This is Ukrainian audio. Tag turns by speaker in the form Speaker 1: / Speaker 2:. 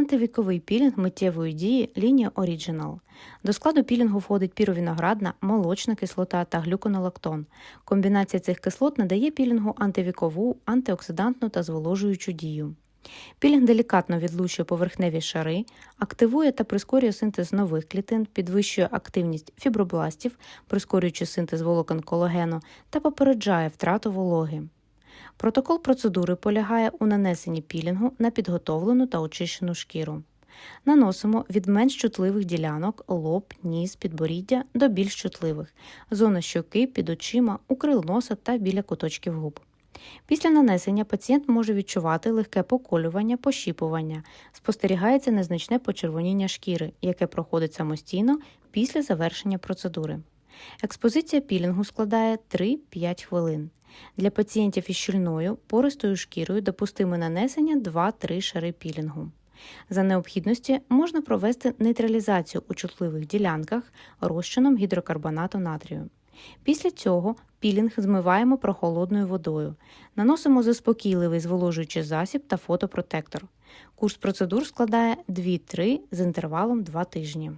Speaker 1: антивіковий пілінг миттєвої дії лінія Original. До складу пілінгу входить піровіноградна, молочна кислота та глюконолактон. Комбінація цих кислот надає пілінгу антивікову, антиоксидантну та зволожуючу дію. Пілінг делікатно відлучує поверхневі шари, активує та прискорює синтез нових клітин, підвищує активність фібробластів, прискорюючи синтез волокон колагену та попереджає втрату вологи. Протокол процедури полягає у нанесенні пілінгу на підготовлену та очищену шкіру. Наносимо від менш чутливих ділянок лоб, ніс, підборіддя до більш чутливих, зона щоки, під очима, укрил носа та біля куточків губ. Після нанесення пацієнт може відчувати легке поколювання, пощіпування, спостерігається незначне почервоніння шкіри, яке проходить самостійно після завершення процедури. Експозиція пілінгу складає 3-5 хвилин. Для пацієнтів із щільною, пористою шкірою допустиме нанесення 2-3 шари пілінгу. За необхідності можна провести нейтралізацію у чутливих ділянках розчином гідрокарбонату натрію. Після цього пілінг змиваємо прохолодною водою, наносимо заспокійливий зволожуючий засіб та фотопротектор. Курс процедур складає 2-3 з інтервалом 2 тижні.